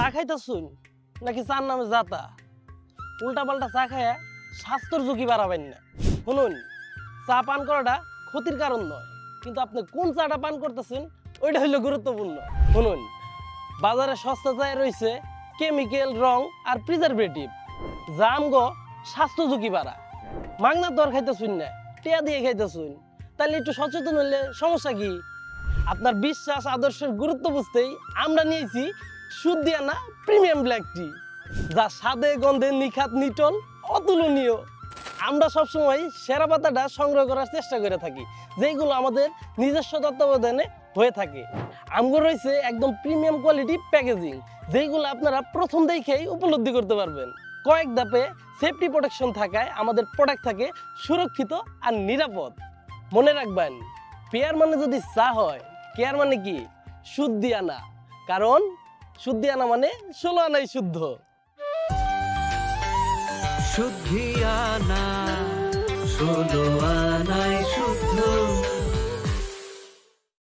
চা খাইতেছুন? নাকি চার নামে জাতা উল্টা পাল্টা চা খায়া স্বাস্থ্যর ঝুঁকি বাড়াবেন না। শুনুন, চা পান করাটা ক্ষতির কারণ নয়, কিন্তু আপনি কোন চাটা পান করতেছেন, ওইটা হইল গুরুত্বপূর্ণ। শুনুন, বাজারে সস্তা চায় রয়েছে কেমিক্যাল, রং আর প্রিজারভেটিভ। যা আমগো স্বাস্থ্য ঝুঁকি বাড়া মাংনার দর খাইতেছুন না, টিয়া দিয়ে খাইতেছুন। তাহলে একটু সচেতন হলে সমস্যা কি? আপনার বিশ্বাস, আদর্শের গুরুত্ব বুঝতেই আমরা নিয়েছি সুদিয়া না প্রিমিয়াম ব্ল্যাক টি যা স্বাদে গন্ধে নিখাত নিটল, অতুলনীয়। আমরা সবসময় সেরা পাতাটা সংগ্রহ করার চেষ্টা করে থাকি যেগুলো আমাদের নিজস্ব তত্ত্বাবধানে হয়ে থাকে। আমগো রয়েছে একদম প্রিমিয়াম কোয়ালিটি প্যাকেজিং যেগুলো আপনারা প্রথম দেখেই উপলব্ধি করতে পারবেন। কয়েক ধাপে সেফটি প্রোটেকশন থাকায় আমাদের প্রোডাক্ট থাকে সুরক্ষিত আর নিরাপদ। মনে রাখবেন পেয়ার মানে যদি চা হয় কেয়ার মানে কি? সুদ শুদ্ধি আনা কারণ শুদ্ধি আনা মানে ষোলো আনাই শুদ্ধ। শুদ্ধি আনা ষোলো আনাই শুদ্ধ।